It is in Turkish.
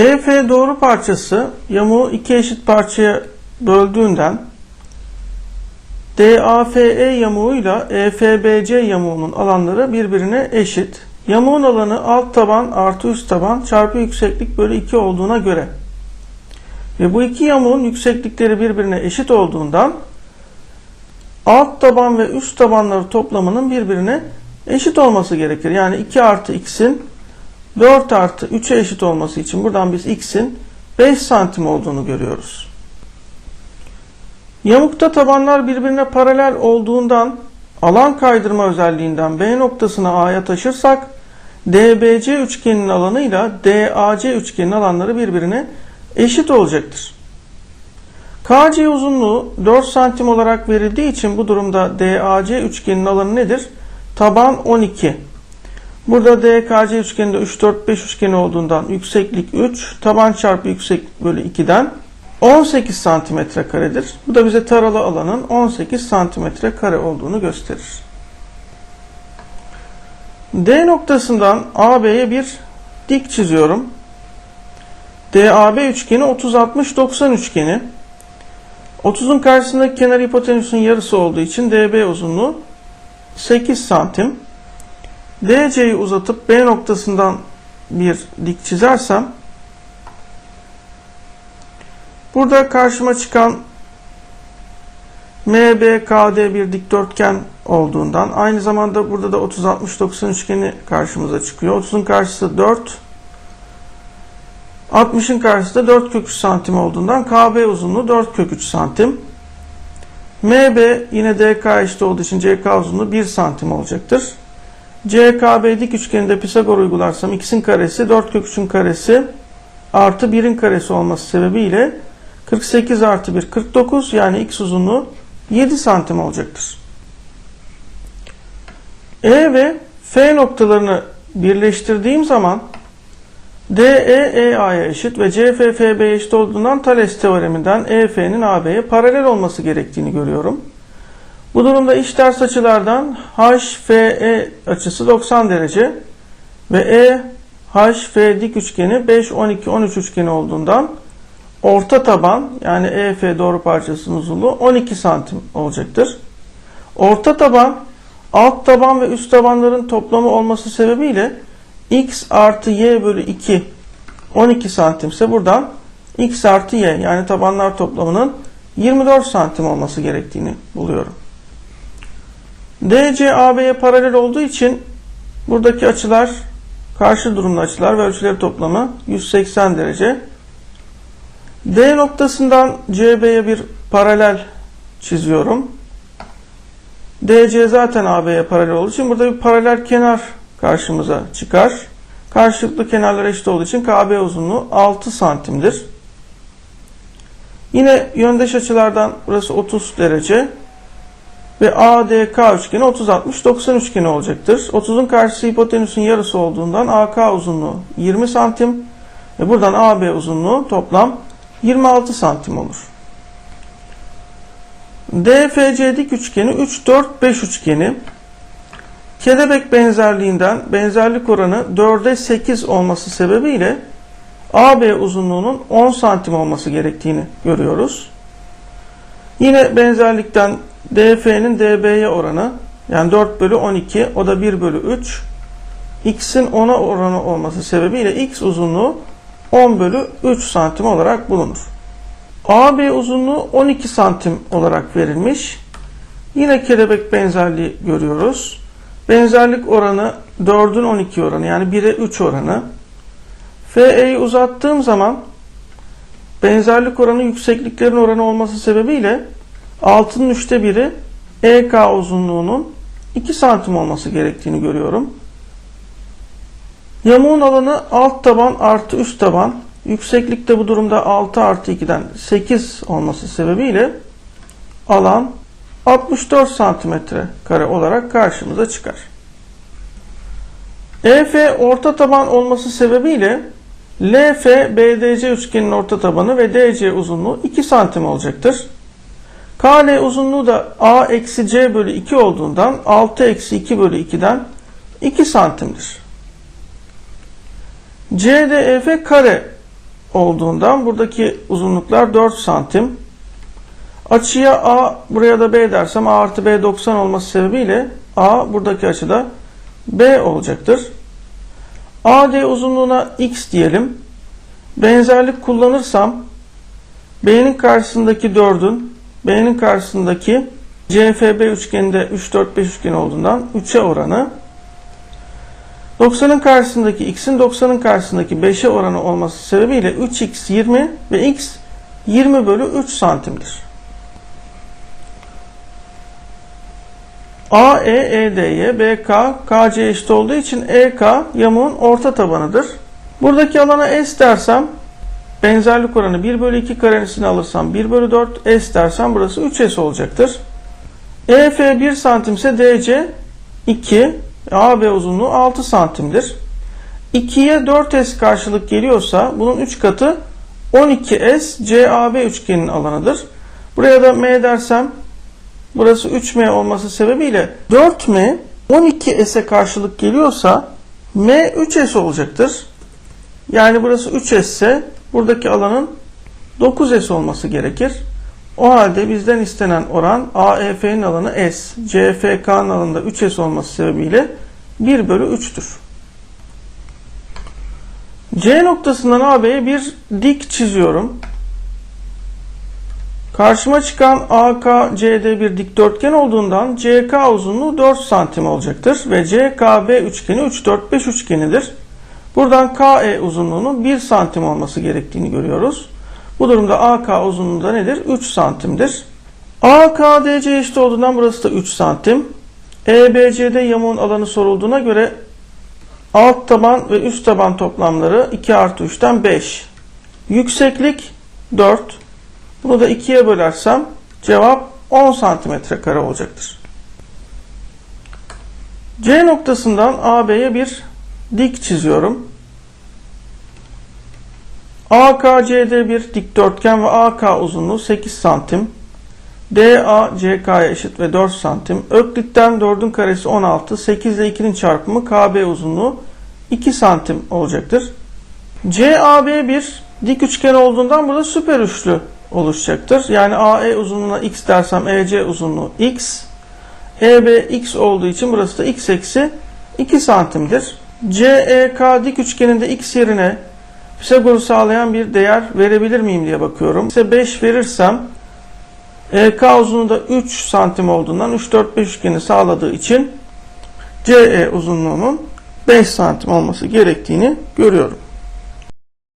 EF doğru parçası yamuğu iki eşit parçaya böldüğünden DAFE yamuğuyla EFBC yamuğunun alanları birbirine eşit. Yamuğun alanı alt taban artı üst taban çarpı yükseklik bölü 2 olduğuna göre ve bu iki yamuğun yükseklikleri birbirine eşit olduğundan alt taban ve üst tabanları toplamının birbirine eşit olması gerekir. Yani 2 artı x'in 4 artı 3'e eşit olması için buradan biz x'in 5 santim olduğunu görüyoruz. Yamukta tabanlar birbirine paralel olduğundan alan kaydırma özelliğinden B noktasına A'ya taşırsak DBC üçgeninin alanıyla DAC üçgeninin alanları birbirine eşit olacaktır. KC uzunluğu 4 santim olarak verildiği için bu durumda DAC üçgeninin alanı nedir? Taban 12. Burada DKC üçgeninde 3, 4, 5 üçgeni olduğundan yükseklik 3, taban çarpı yükseklik bölü 2'den 18 santimetre karedir. Bu da bize taralı alanın 18 santimetre kare olduğunu gösterir. D noktasından AB'ye bir dik çiziyorum. DAB üçgeni 30-60-90 üçgeni. 30'un karşısındaki kenar hipotenüsün yarısı olduğu için DB uzunluğu 8 santim. DC'yi uzatıp B noktasından bir dik çizersem burada karşıma çıkan MBKD bir dikdörtgen olduğundan aynı zamanda burada da 30-60-90 üçgeni karşımıza çıkıyor. 30'un karşısı 4 60'ın karşısı da 4 kök 3 santim olduğundan KB uzunluğu 4 kök 3 santim. MB yine DK eşit olduğu için CK uzunluğu 1 santim olacaktır. CKB dik üçgeninde Pisagor uygularsam x'in karesi 4 kök 3'ün karesi artı 1'in karesi olması sebebiyle 48 artı 1 49 yani x uzunluğu 7 santim olacaktır. E ve F noktalarını birleştirdiğim zaman DE EA'ya eşit ve CF FB'ye eşit olduğundan Thales teoreminden EF'nin AB'ye paralel olması gerektiğini görüyorum. Bu durumda iç ters açılardan HFE açısı 90 derece ve E HF dik üçgeni 5 12 13 üçgeni olduğundan orta taban yani EF doğru parçasının uzunluğu 12 santim olacaktır. Orta taban alt taban ve üst tabanların toplamı olması sebebiyle x artı y bölü 2 12 santimse buradan x artı y yani tabanlar toplamının 24 santim olması gerektiğini buluyorum. DC AB'ye paralel olduğu için buradaki açılar karşı durumlu açılar ve ölçüleri toplamı 180 derece. D noktasından CB'ye bir paralel çiziyorum. DC zaten AB'ye paralel olduğu için burada bir paralel kenar karşımıza çıkar. Karşılıklı kenarlar eşit olduğu için KB uzunluğu 6 santimdir. Yine yöndeş açılardan burası 30 derece ve ADK üçgeni 30-60-90 üçgeni olacaktır. 30'un karşısı hipotenüsün yarısı olduğundan AK uzunluğu 20 santim ve buradan AB uzunluğu toplam 26 santim olur. DFC dik üçgeni 3-4-5 üçgeni Kelebek benzerliğinden benzerlik oranı 4'e 8 olması sebebiyle AB uzunluğunun 10 santim olması gerektiğini görüyoruz. Yine benzerlikten DF'nin DB'ye oranı yani 4 bölü 12 o da 1 bölü 3 x'in 10'a oranı olması sebebiyle x uzunluğu 10 bölü 3 santim olarak bulunur. AB uzunluğu 12 santim olarak verilmiş. Yine kelebek benzerliği görüyoruz. Benzerlik oranı 4'ün 12 oranı yani 1'e 3 oranı. FE'yi uzattığım zaman benzerlik oranı yüksekliklerin oranı olması sebebiyle 6'nın 3'te 1'i EK uzunluğunun 2 santim olması gerektiğini görüyorum. Yamuğun alanı alt taban artı üst taban. Yükseklik de bu durumda 6 artı 2'den 8 olması sebebiyle alan 64 santimetre kare olarak karşımıza çıkar. EF orta taban olması sebebiyle LF BDC üçgeninin orta tabanı ve DC uzunluğu 2 santim olacaktır. KL uzunluğu da A eksi C bölü 2 olduğundan 6 eksi 2 bölü 2'den 2 santimdir. CDEF kare olduğundan buradaki uzunluklar 4 santim. Açıya A buraya da B dersem A artı B 90 olması sebebiyle A buradaki açıda B olacaktır. AD uzunluğuna X diyelim. Benzerlik kullanırsam B'nin karşısındaki 4'ün B'nin karşısındaki CFB üçgeninde 3, 4, 5 üçgeni olduğundan 3'e oranı 90'ın karşısındaki x'in 90'ın karşısındaki 5'e oranı olması sebebiyle 3x 20 ve x 20 bölü 3 santimdir. AE, ED'ye, BK, KC eşit olduğu için EK yamuğun orta tabanıdır. Buradaki alana S dersem benzerlik oranı 1 bölü 2 karesini alırsam 1 bölü 4 S dersem burası 3S olacaktır. EF 1 santimse DC 2 AB uzunluğu 6 santimdir. 2'ye 4S karşılık geliyorsa bunun 3 katı 12S CAB üçgeninin alanıdır. Buraya da M dersem burası 3M olması sebebiyle 4M 12S'e karşılık geliyorsa M 3S olacaktır. Yani burası 3S ise buradaki alanın 9S olması gerekir. O halde bizden istenen oran AEF'nin alanı S, CFK'nın alanı da 3S olması sebebiyle 1 bölü 3'tür. C noktasından AB'ye bir dik çiziyorum. Karşıma çıkan AKCD bir dikdörtgen olduğundan CK uzunluğu 4 santim olacaktır ve CKB üçgeni 3, 4, 5 üçgenidir. Buradan KE uzunluğunun 1 santim olması gerektiğini görüyoruz. Bu durumda AK uzunluğu da nedir? 3 santimdir. AKDC eşit olduğundan burası da 3 santim. EBCD yamuğun alanı sorulduğuna göre alt taban ve üst taban toplamları 2 artı 3'ten 5. Yükseklik 4. Bunu da 2'ye bölersem cevap 10 santimetre kare olacaktır. C noktasından AB'ye bir dik çiziyorum. AKCD bir dikdörtgen ve AK uzunluğu 8 santim. DA CK'ya eşit ve 4 santim. Öklitten 4'ün karesi 16. 8 ile 2'nin çarpımı KB uzunluğu 2 santim olacaktır. CAB bir dik üçgen olduğundan burada süper üçlü oluşacaktır. Yani AE uzunluğuna x dersem EC uzunluğu x. EB x olduğu için burası da x eksi 2 santimdir. CEK dik üçgeninde x yerine Pisagor'u sağlayan bir değer verebilir miyim diye bakıyorum. İşte 5 verirsem EK uzunluğu da 3 santim olduğundan 3, 4, 5 üçgeni sağladığı için CE uzunluğunun 5 santim olması gerektiğini görüyorum.